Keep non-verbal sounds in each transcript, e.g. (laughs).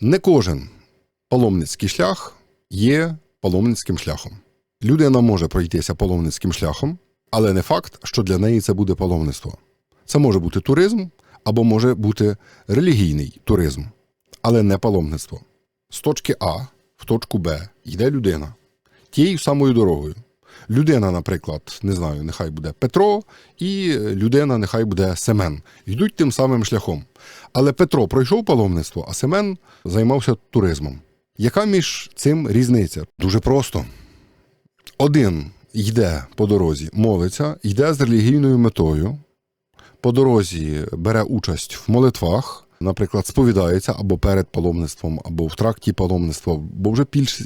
Не кожен паломницький шлях є паломницьким шляхом. Людина може пройтися паломницьким шляхом, але не факт, що для неї це буде паломництво. Це може бути туризм або може бути релігійний туризм, але не паломництво. З точки А в точку Б йде людина тією самою дорогою. Людина, наприклад, не знаю, нехай буде Петро, і людина нехай буде Семен. Йдуть тим самим шляхом. Але Петро пройшов паломництво, а Семен займався туризмом. Яка між цим різниця? Дуже просто. Один йде по дорозі, молиться, йде з релігійною метою, по дорозі бере участь в молитвах, наприклад, сповідається або перед паломництвом, або в тракті паломництва, бо вже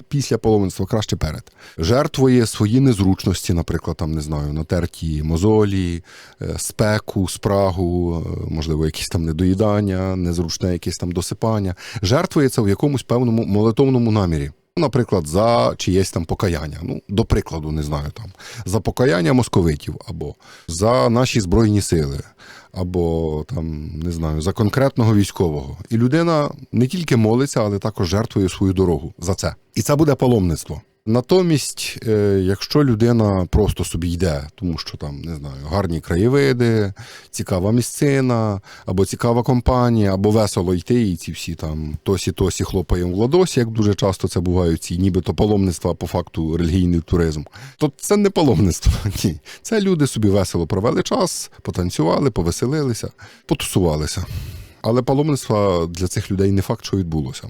після паломництва краще перед. Жертвує свої незручності, наприклад, там не знаю, натерті мозолі, е, спеку, спрагу, е, можливо, якісь там недоїдання, незручне якесь там досипання. Жертвує це в якомусь певному молитовному намірі. Наприклад, за чиєсь там покаяння. Ну, до прикладу, не знаю там, за покаяння московитів, або за наші збройні сили, або там, не знаю, за конкретного військового. І людина не тільки молиться, але також жертвує свою дорогу за це. І це буде паломництво. Натомість, е, якщо людина просто собі йде, тому що там не знаю, гарні краєвиди, цікава місцина, або цікава компанія, або весело йти, і ці всі там тосі тосі хлопаємо в ладосі, як дуже часто це бувають, ці нібито паломництва, по факту релігійний туризм, то це не паломництво. (laughs) Ні. Це люди собі весело провели час, потанцювали, повеселилися, потусувалися. Але паломництво для цих людей не факт, що відбулося.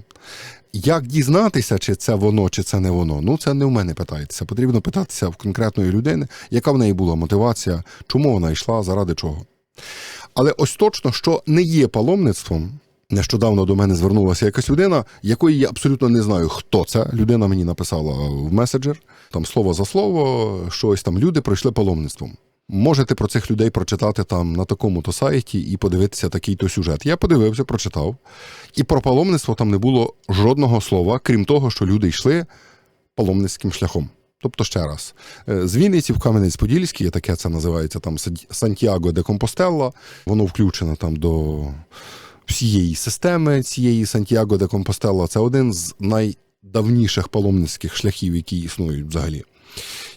Як дізнатися, чи це воно, чи це не воно? Ну це не в мене питається. Потрібно питатися в конкретної людини, яка в неї була мотивація, чому вона йшла, заради чого. Але ось точно, що не є паломництвом. Нещодавно до мене звернулася якась людина, якої я абсолютно не знаю, хто це. Людина мені написала в меседжер, там слово за слово, що ось там люди пройшли паломництвом. Можете про цих людей прочитати там на такому-то сайті і подивитися такий-то сюжет. Я подивився, прочитав. І про паломництво там не було жодного слова, крім того, що люди йшли паломницьким шляхом. Тобто, ще раз, е, з Вінниці в Кам'янець-Подільський, таке це називається там Сантьяго де Компостелла, воно включено там до всієї системи цієї Сантьяго де Компостелла. Це один з найдавніших паломницьких шляхів, які існують взагалі.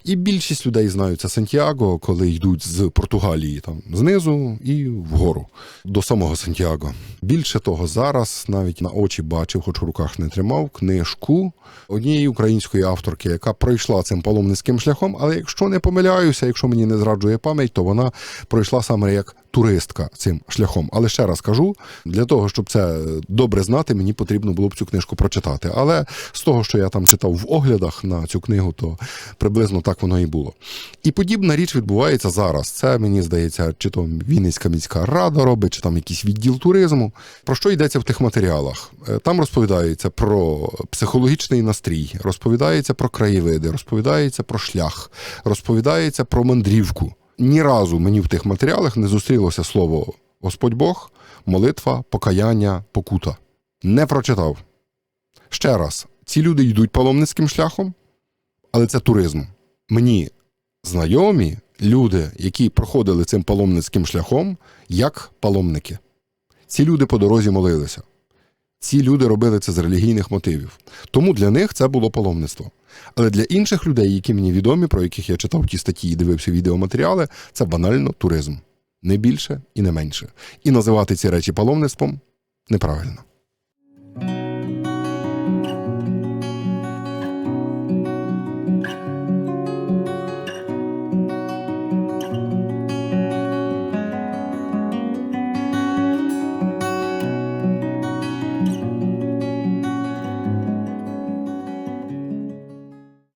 І більшість людей знають це Сантьяго, коли йдуть з Португалії там знизу і вгору до самого Сантьяго. Більше того, зараз навіть на очі бачив, хоч у руках не тримав, книжку однієї української авторки, яка пройшла цим паломницьким шляхом. Але якщо не помиляюся, якщо мені не зраджує пам'ять, то вона пройшла саме як туристка цим шляхом. Але ще раз кажу, для того, щоб це добре знати, мені потрібно було б цю книжку прочитати. Але з того, що я там читав в оглядах на цю книгу, то приблизно так воно і було. І подібна річ відбувається зараз. Це мені здається, чи то Вінницька міська рада робить, чи там якийсь відділ туризму. Про що йдеться в тих матеріалах? Е, Там розповідається про психологічний настрій, розповідається про краєвиди, розповідається про шлях, розповідається про мандрівку. Ні разу мені в тих матеріалах не зустрілося слово Господь Бог, молитва, покаяння, покута. Не прочитав. Ще раз, ці люди йдуть паломницьким шляхом, але це туризм. Мені знайомі люди, які проходили цим паломницьким шляхом, як паломники. Ці люди по дорозі молилися. Ці люди робили це з релігійних мотивів. Тому для них це було паломництво. Але для інших людей, які мені відомі, про яких я читав ті статті і дивився відеоматеріали, це банально туризм. Не більше і не менше. І називати ці речі паломництвом неправильно.